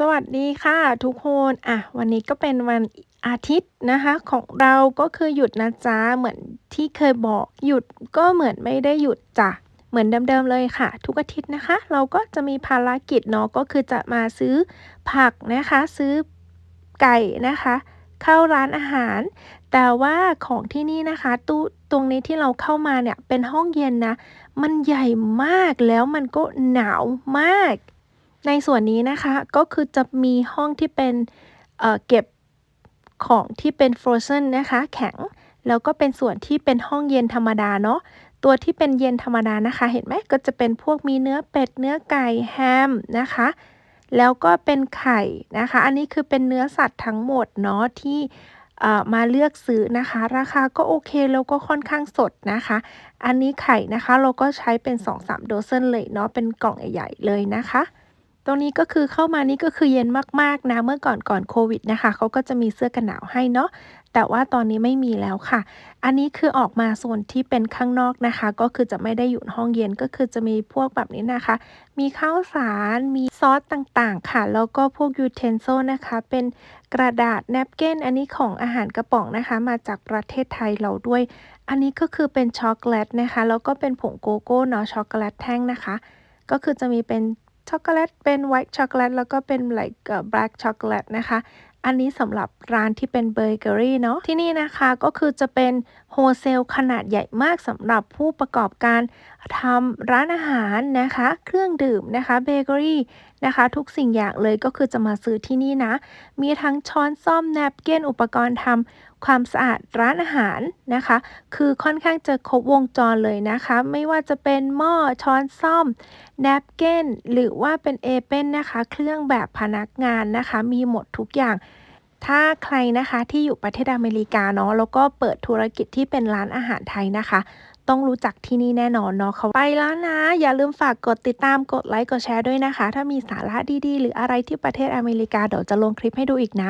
สวัสดีค่ะทุกคนอะวันนี้ก็เป็นวันอาทิตย์นะคะของเราก็คือหยุดนะจ๊ะเหมือนที่เคยบอกหยุดก็เหมือนไม่ได้หยุดจ้ะเหมือนเดิมๆเลยค่ะ ทุกอาทิตย์นะคะ เราก็จะมีภารกิจเนาะก็คือจะมาซื้อผักนะคะ ซื้อไก่นะคะ เข้าร้านอาหาร แต่ว่าของที่นี่นะคะตู้ตรงนี้ที่เราเข้ามาเนี่ยเป็นห้องเย็นนะ มันใหญ่มากแล้วมันก็หนาวมาก ในส่วนนี้นะคะก็คือจะมีห้องที่เป็นเเก็บของที่เป็น frozen นะคะแข็ง แล้วก็เป็นส่วนที่เป็นห้องเย็นธรรมดาเนาะตัวที่เป็นเย็นธรรมดานะคะ เห็นไหมก็จะเป็นพวกมีเนื้อเป็ดเนื้อไก่แฮมนะคะ แล้วก็เป็นไข่นะคะ อันนี้คือเป็นเนื้อสัตว์ทั้งหมดเนาะที่มาเลือกซื้อนะคะ ราคาก็โอเคแล้วก็ค่อนข้างสดนะคะ อันนี้ไข่นะคะเราก็ใช้เป็น 2-3 โดเซนเลยเนาะเป็นกล่องใหญ่ๆเลยนะคะ ตรงนี้ก็คือเข้ามานี่ก็คือเย็นมากๆนะเมื่อก่อนก่อนโควิดนะคะเขาก็จะมีเสื้อกันหนาวให้เนาะแต่ว่าตอนนี้ไม่มีแล้วค่ะ อันนี้คือออกมาโซนที่เป็นข้างนอกนะคะ ก็คือจะไม่ได้อยู่ห้องเย็นก็คือจะมีพวกแบบนี้นะคะ มีข้าวสาร มีซอสต่างๆ ค่ะ แล้วก็พวกยูเทนโซนะคะ เป็นกระดาษแนปเกิลอันนี้ของอาหารกระป๋องนะคะ มาจากประเทศไทยเราด้วย อันนี้ก็คือเป็นช็อกโกแลตนะคะ แล้วก็เป็นผงโกโก้เนาะช็อกโกแลตแท่งนะคะ ก็คือจะมีเป็น ช็อกโกแลตเป็นไวท์ช็อกโกแลตแล้วก็เป็น like เอ่อ black ช็อกโกแลตนะคะ อันนี้สำหรับร้านที่เป็นเบเกอรี่เนาะที่นี่นะคะก็คือจะเป็นโฮเซลขนาดใหญ่มากสำหรับผู้ประกอบการทำร้านอาหารนะคะ เครื่องดื่มนะคะเบเกอรี่นะคะ ทุกสิ่งอย่างเลยก็คือจะมาซื้อที่นี่นะ มีทั้งช้อนซ่อมแนปเกิลอุปกรณ์ทำความสะอาดร้านอาหารนะคะ คือค่อนข้างจะครบวงจรเลยนะคะ ไม่ว่าจะเป็นหม้อช้อนซ่อมแนปเกิลหรือว่าเป็นเอเปนนะคะ เครื่องแบบพนักงานนะคะ มีหมดทุกอย่าง ถ้าใครนะคะที่อยู่ประเทศอเมริกาเนาะแล้วก็เปิดธุรกิจที่เป็นร้านอาหารไทยนะคะ ต้องรู้จักที่นี่แน่นอนเนาะเขาไปแล้วนะ อย่าลืมฝากกดติดตามกดไลค์กดแชร์ด้วยนะคะ ถ้ามีสาระดีๆ หรืออะไรที่ประเทศอเมริกาเดี๋ยวจะลงคลิปให้ดูอีกนะ